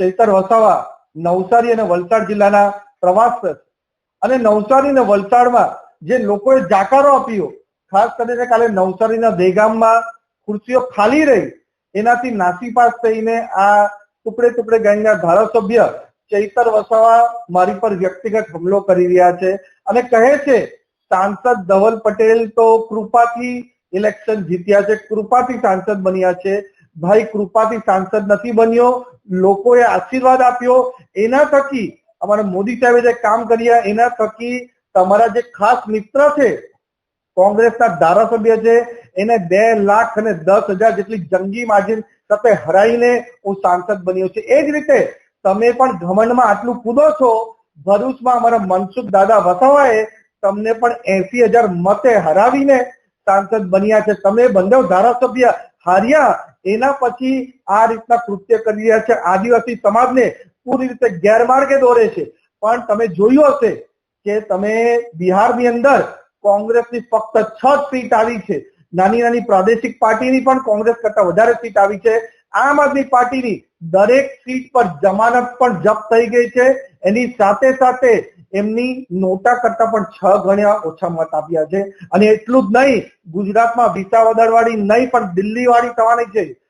ચૈતર વસાવા, નવસારી અને વલસાડ જિલ્લાના પ્રવાસ પર અને નવસારી અને વલસાડમાં જે લોકોએ જાકારો આપ્યો, ખાસ કરીને કાલે નવસારીના દેગામમાં ખુરશીઓ ખાલી રહી, એનાથી નાસીપાસ થઈને આ ટુકડે ટુકડે ગેંગના ધારાસભ્ય ચૈતર વસાવા મારી પર વ્યક્તિગત હુમલો કરી રહ્યા છે અને કહે છે, સાંસદ ધવલ પટેલ તો કૃપાથી ઇલેક્શન જીત્યા છે, કૃપાથી સાંસદ બન્યા છે ભાઈ કૃપાથી સાંસદ નથી બન્યો, લોકોએ આશીર્વાદ આપ્યો. એના થકી અમારા મોદી સાહેબે જે કામ કર્યા, એના થકી તમારા જે ખાસ મિત્ર છે, કોંગ્રેસના ધારાસભ્ય છે, એને બે લાખ અને દસ હજાર જેટલી જંગી માર્જિન સાથે હરાઈને હું સાંસદ બન્યો છે. એ જ રીતે તમે પણ ઘમંડમાં આટલું કૂદો છો, ભરૂચમાં અમારા મનસુખ દાદા વસાવાએ તમને પણ એસી હજાર મતે હરાવીને સાંસદ બન્યા છે. તમે બંને ધારાસભ્ય હાર્યા એના પછી આ રીતના કૃત્ય કરી રહ્યા છે. આદિવાસી સમાજને પૂરી રીતે ગેરમાર્ગે દોરે છે. પણ તમે જોયું હશે કે તમે બિહારની અંદર કોંગ્રેસની ફક્ત છ સીટ આવી છે. નાની નાની પ્રાદેશિક પાર્ટીની પણ કોંગ્રેસ કરતા વધારે સીટ આવી છે. આમ આદમી પાર્ટીની દરેક સીટ પર જમાનત પણ જપ્ત થઈ ગઈ છે. એની સાથે સાથે એમની નોટા કરતા પણ છ ગણ્યા ઓછા મત આપ્યા છે. અને એટલું જ નહીં, ગુજરાતમાં વિસાવદર વાળી નહીં, પણ દિલ્હી વાળી થવાની છે.